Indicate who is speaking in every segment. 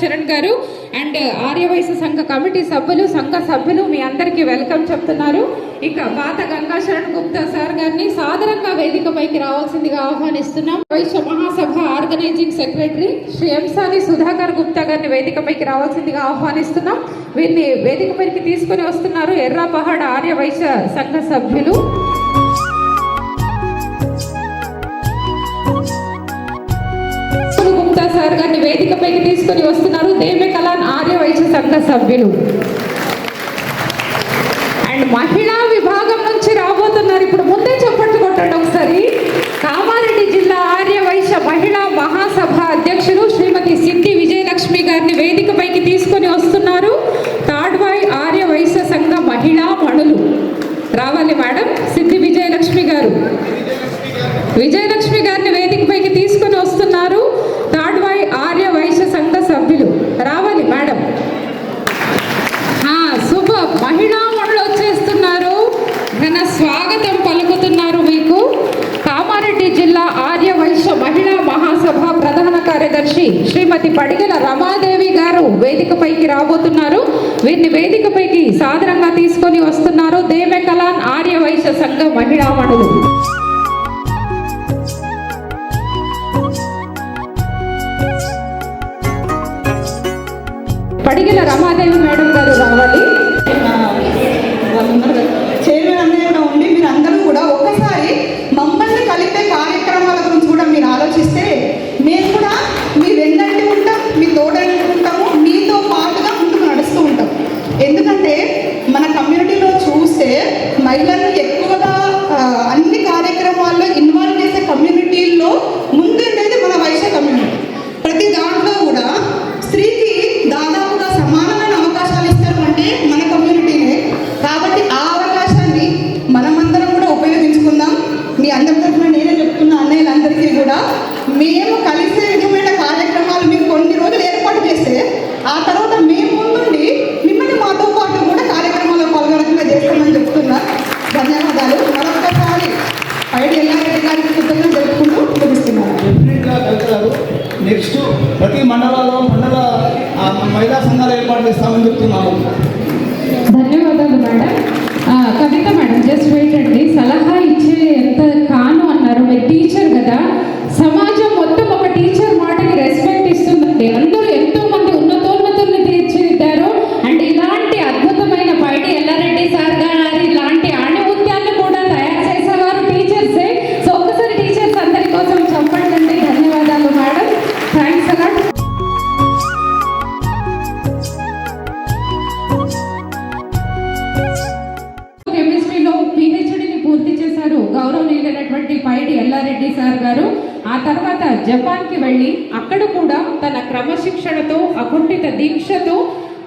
Speaker 1: శరణ్ గారు అండ్ ఆర్యవైశ్య సంఘ కమిటీ సభ్యులు సంఘ సభ్యులు మీ అందరికీ వెల్కమ్ చెప్తున్నారు. ఇక పాత గంగా శరణ్ గుప్తా సార్ గారిని సాధారణంగా వేదికపైకి రావాల్సిందిగా ఆహ్వానిస్తున్నాం. వైశ్య మహాసభ ఆర్గనైజింగ్ సెక్రటరీ శ్రీ ఎంసాని సుధాకర్ గుప్తా గారిని వేదికపైకి రావాల్సిందిగా ఆహ్వానిస్తున్నాం. వీరిని వేదికపైకి తీసుకుని వస్తున్నారు ఎర్రాపహాడ్ ఆర్యవైశ్య సంఘ సభ్యులు. వేదికపైకి తీసుకొని వస్తున్నారు. దేవే కళాన్ ఆర్య వైశ్య సంఘ సభ్యులు. అండ్ మహిళా విభాగం నుంచి రాబోతున్నారు. ఇప్పుడు ముందే చెప్పట్లు కొట్టండి ఒకసారి. కామారెడ్డి జిల్లా ఆర్య వైశ్య మహిళా మహాసభ అధ్యక్షులు శ్రీమతి సిద్ధి విజయలక్ష్మి గారిని వేదికపైకి తీసుకొని వస్తున్నారు. తాడ్వాయ్ ఆర్య వైశ్య సంఘ మహిళా మణులు. రావాలి మేడం సిద్ధి విజయలక్ష్మి గారు. విజయ గారిని వేదికపైకి తీసుకొని వస్తున్నారు తాడ్వాయ్ ఆర్య వైశ్య సంఘ సభ్యులు రావాలి మేడం ఆ, శుభ మహిళా మణులు వచ్చేస్తున్నారు ఘన స్వాగతం పలుకుతున్నారు మీకు కామారెడ్డి జిల్లా ఆర్య వైశ్య మహిళా మహాసభ ప్రధాన కార్యదర్శి శ్రీమతి పడిగల రమాదేవి గారు వేదికపైకి రాబోతున్నారు. వీరిని వేదికపైకి సాదరంగా తీసుకొని వస్తున్నారు. దేవె కలాన్ ఆర్య వైశ్య సంఘ మహిళా మణులు. పడిగల రమాదేవి మేడం గారు రావాలి.
Speaker 2: చైర్మన్ అన్నయ్య కూడా ఉండి మీరు అందరూ కూడా ఒక్కసారి మమ్మల్ని కలిపే కార్యక్రమాల గురించి కూడా మీరు ఆలోచిస్తే మేము కూడా మీ వెన్నంటి ఉంటాం మీ తోడంటి ఉంటాము మీతో పాటుగా ముందుకు నడుస్తూ ఉంటాం ఎందుకంటే మన కమ్యూనిటీలో చూస్తే మహిళలను ఎక్కువగా ఆ, అన్ని కార్యక్రమాల్లో ఇన్వాల్వ్ చేసే కమ్యూనిటీల్లో ముందుండేది మన వైశ్య కమ్యూనిటీ ప్రతి దాంట్లో కూడా స్త్రీకి దాదాపుగా సమానమైన అవకాశాలు ఇస్తారు అంటే మన కమ్యూనిటీనే కాబట్టి ఆ అవకాశాన్ని మనమందరం కూడా ఉపయోగించుకుందాం మీ అందరి తరఫున నేనే చెప్తున్నా అన్నయ్యలందరికీ కూడా మేము కలిసే విధమైన కార్యక్రమాలు మీరు కొన్ని రోజులు ఏర్పాటు చేస్తే ఆ తర్వాత మేము ముందుండి మిమ్మల్ని మాతో పాటు కూడా కార్యక్రమాల్లో పాల్గొనకుండా చేస్తామని చెప్తున్నా ధన్యవాదాలు. మరొకసారి పైడి ఎల్లారెడ్డి గారికి జరుపుకుంటూ ముగిస్తున్నాను.
Speaker 3: నెక్స్ట్ ప్రతి మండలాల్లో మండల మహిళా సంఘాలు ఏర్పాటు చేస్తామని చెప్తున్నాము.
Speaker 1: ధన్యవాదాలు మేడం. ఆ, కవిత మేడం జస్ట్ వెయిట్ అండి. సలహా ఇచ్చే ఎంత కాను అన్నారు. మీరు టీచర్ కదా. సమాజం మొత్తం ఒక టీచర్ మాటకి రెస్పెక్ట్ ఇస్తుందండి అందరూ ఎంతో అక్కడ కూడా తన క్రమశిక్షణతో అకుంఠిత దీక్షతో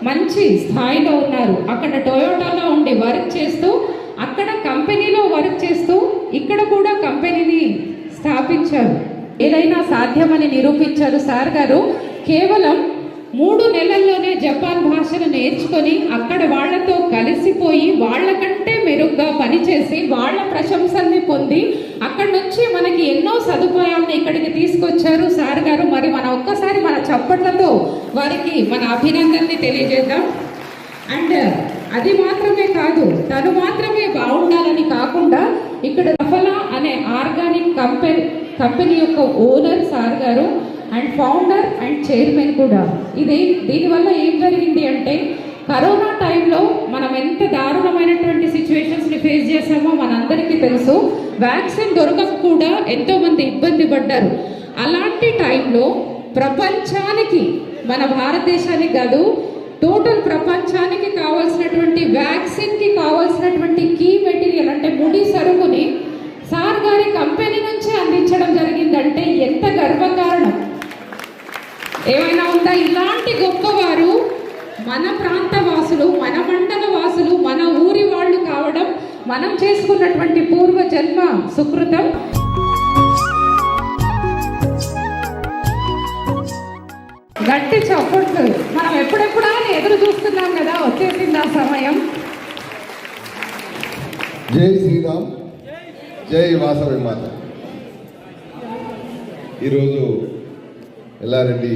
Speaker 1: మంచి స్థాయిలో ఉన్నారు. అక్కడ టొయోటాలో ఉండి వర్క్ చేస్తూ అక్కడ కంపెనీలో వర్క్ చేస్తూ ఇక్కడ కూడా కంపెనీని స్థాపించారు. ఏదైనా సాధ్యమని నిరూపించారు సార్ గారు. కేవలం మూడు నెలల్లోనే జపాన్ భాషను నేర్చుకొని అక్కడ వాళ్ళతో కలిసిపోయి వాళ్ళకంటే మెరుగ్గా పనిచేసి వాళ్ళ ప్రశంసల్ని పొంది అక్కడ నుంచి మనకి ఎన్నో సదుపాయాలను ఇక్కడికి తీసుకొచ్చారు. సార్ గారు మరి మన ఒక్కసారి మన చప్పట్లతో వారికి మన అభినందనని తెలియజేద్దాం. అండ్ అది మాత్రమే కాదు తను మాత్రమే బాగుండాలని కాకుండా ఇక్కడ రఫలా అనే ఆర్గానిక్ కంపెనీ కంపెనీ యొక్క ఓనర్ సార్ గారు అండ్ ఫౌండర్ అండ్ చైర్మన్ కూడా. ఇది దీనివల్ల ఏం జరిగింది అంటే కరోనా టైంలో మనం ఎంత దారుణమైనటువంటి సిచ్యువేషన్స్ని ఫేస్ చేసామో మనందరికీ తెలుసు. వ్యాక్సిన్ దొరకక కూడా ఎంతోమంది ఇబ్బంది పడ్డారు. అలాంటి టైంలో ప్రపంచానికి మన భారతదేశానికి కాదు టోటల్ ప్రపంచానికి కావాల్సినటువంటి వ్యాక్సిన్కి కావాల్సినటువంటి కీ మెటీరియల్ అంటే ముడి సరుకుని సార్ గారి కంపెనీ నుంచే అందించడం జరిగిందంటే ఎంత గర్వకారణం. ఏమైనా ఉందా? ఇలాంటి గొప్పవారు మన ప్రాంత వాసులు మన మండల వాసులు మన ఊరి వాళ్ళు కావడం మనం చేసుకున్నటువంటి పూర్వ జన్మ సుకృతం. గట్టి చప్పట్లు. మనం ఎప్పుడెప్పుడా ఎదురు చూస్తున్నాం కదా వచ్చేసింది ఆ సమయం.
Speaker 4: జై శ్రీరామ్. జై వాసవి మాత. ఈరోజు ఎల్లారెడ్డి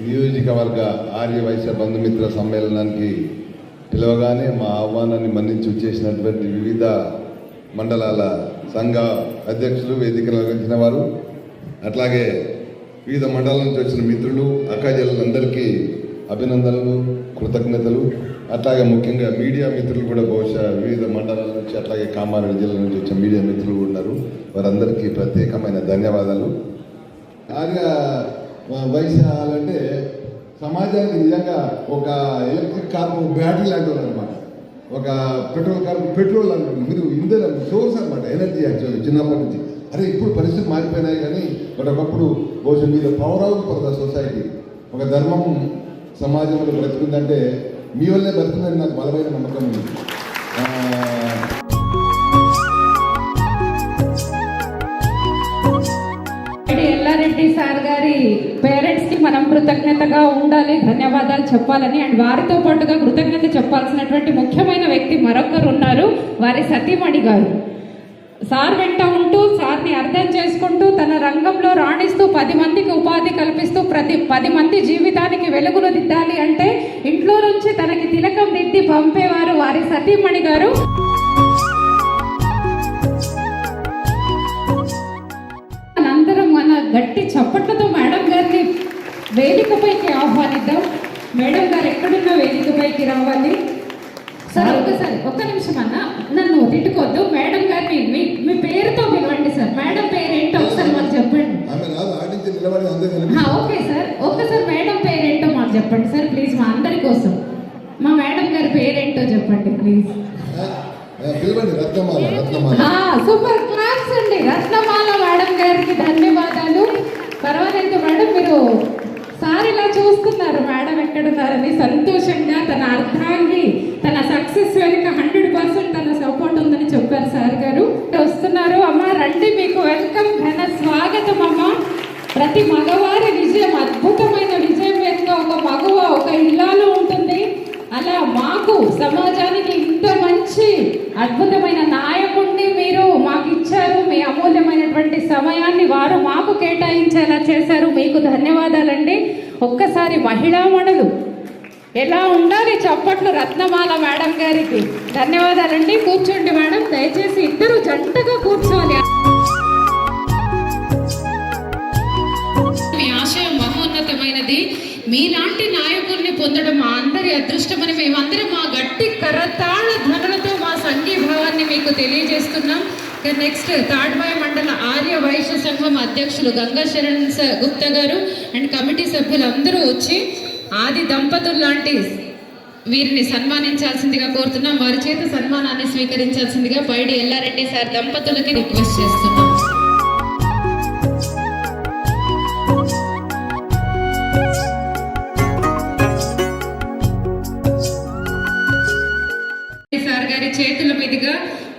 Speaker 4: నియోజకవర్గ ఆర్య వైశ్య బంధుమిత్ర సమ్మేళనానికి పిలవగానే మా ఆహ్వానాన్ని మన్నించి వచ్చేసినటువంటి వివిధ మండలాల సంఘ అధ్యక్షులు వేదికలు వచ్చిన వారు అట్లాగే వివిధ మండలాల నుంచి వచ్చిన మిత్రులు అక్కజల్లందరికీ అభినందనలు కృతజ్ఞతలు. అట్లాగే ముఖ్యంగా మీడియా మిత్రులు కూడా బహుశా వివిధ మండలాల నుంచి అట్లాగే కామారెడ్డి జిల్లా నుంచి వచ్చిన మీడియా మిత్రులు ఉన్నారు. వారందరికీ ప్రత్యేకమైన ధన్యవాదాలు. ఆర్య వైశ్యాలంటే సమాజానికి నిజంగా ఒక ఎలక్ట్రిక్ కార్ బ్యాటరీ లాంటి అనమాట ఒక పెట్రోల్ కార్ పెట్రోల్ అనుకుంటుంది మీరు ఇంధనం సోర్స్ అనమాట ఎనర్జీ యాక్చువల్లీ చిన్నప్పటి నుంచి. అరే ఇప్పుడు పరిస్థితులు మారిపోయినాయి కానీ బట్ ఒకప్పుడు బహుశా మీద పవర్ అవుట్ సొసైటీ ఒక ధర్మం సమాజంలో బ్రతుకుందంటే మీ వల్లే బ్రతుకుందని నాకు బలమైన నమ్మకం ఉంది.
Speaker 1: రెడ్డి సార్ గారి పేరెంట్స్కి మనం కృతజ్ఞతగా ఉండాలి ధన్యవాదాలు చెప్పాలని. అండ్ వారితో పాటుగా కృతజ్ఞత చెప్పాల్సినటువంటి ముఖ్యమైన వ్యక్తి మరొకరు ఉన్నారు వారి సతీమణి గారు. సార్ వెంట ఉంటూ సార్ని అర్థం చేసుకుంటూ తన రంగంలో రాణిస్తూ పది మందికి ఉపాధి కల్పిస్తూ ప్రతి పది మంది జీవితానికి వెలుగులు దిద్దాలి అంటే ఇంట్లో నుంచి తనకి తిలకం దిద్ది పంపేవారు వారి సతీమణి గారు. గట్టి చప్పట్లతో మేడం గారిని వేదికపైకి ఆహ్వానిద్దాం. మేడం గారు ఎక్కడున్న వేదికపైకి రావాలి. సార్ ఒక్కసారి ఒక్క నిమిషం అన్న నన్ను తిట్టుకోవద్దు. మేడం గారిని మీ మీ పేరుతో పిలవండి సార్. మేడం పేరు ఏంటో ఒకసారి మాకు చెప్పండి. Okay sir. ఒక్కసారి మేడం పేరేంటో మాకు చెప్పండి సార్ ప్లీజ్ మా అందరి కోసం. మా మేడం గారి పేరేంటో చెప్పండి ప్లీజ్. సూపర్ క్లాప్స్ అండి. మేడం సంతోషంగా తన అర్థాన్ని తన సక్సెస్ వెనుక హండ్రెడ్ పర్సెంట్ తన సపోర్ట్ ఉందని చెప్పారు సార్ గారు. వస్తున్నారు. అమ్మ రండి మీకు వెల్కమ్ ఘన స్వాగతం అమ్మ. ప్రతి మగవారి విజయం అద్భుతమైన విజయం వెనుక ఒక మగవ ఒక ఇల్లాలు ఉంటుంది. అలా మాకు సమాజానికి ఇంత మంచి అద్భుతమైన నాయకుడు అటువంటి సమయాన్ని వారు మాకు కేటాయించేలా చేశారు. మీకు ధన్యవాదాలండి. ఒక్కసారి మహిళామణులు ఎలా ఉండాలి చప్పట్లు రత్నమాల మేడం గారికి? ధన్యవాదాలండి. కూర్చోండి మేడం. దయచేసి ఇద్దరు జంటగా కూర్చోవాలి. మీ ఆశయం మహోన్నతమైనది. మీలాంటి నాయకుల్ని పొందడం మా అందరి అదృష్టమని మేమందరం మా గట్టి కరతాళ ధనులతో మా సంఘీభావాన్ని మీకు తెలియజేస్తున్నాం. నెక్స్ట్ తాడ్బాయ్ మండల ఆర్య వైశ్య సంఘం అధ్యక్షులు గంగా శరణ్ స- గుప్తా గారు అండ్ కమిటీ సభ్యులందరూ వచ్చి ఆది దంపతులు లాంటి వీరిని సన్మానించాల్సిందిగా కోరుతున్నాం. వారి చేత సన్మానాన్ని స్వీకరించాల్సిందిగా పైడి ఎల్లారెడ్డి సార్ దంపతులకి రిక్వెస్ట్ చేస్తున్నాం.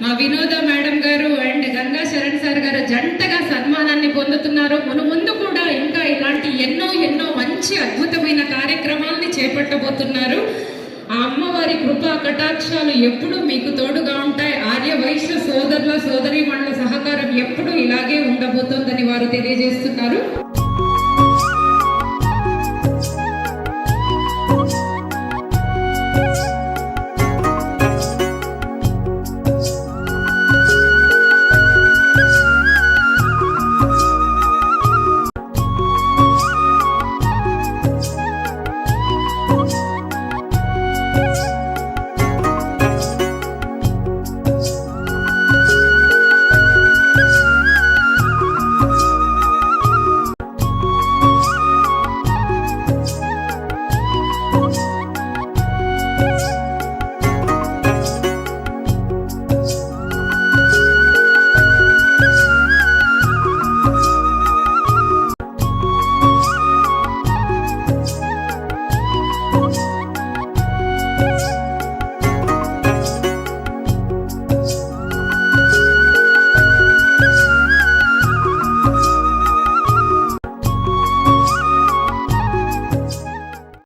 Speaker 1: మా వినోద మేడం గారు అండ్ గంగా శరణ్ సార్ గారు జంటగా సన్మానాన్ని పొందుతున్నారు. మన ముందు కూడా ఇంకా ఇలాంటి ఎన్నో ఎన్నో మంచి అద్భుతమైన కార్యక్రమాల్ని చేపట్టబోతున్నారు. ఆ అమ్మవారి కృపా కటాక్షాలు ఎప్పుడూ మీకు తోడుగా ఉంటాయి. ఆర్య వైశ్య సోదరుల సోదరి సహకారం ఎప్పుడూ ఇలాగే ఉండబోతోందని వారు తెలియజేస్తున్నారు.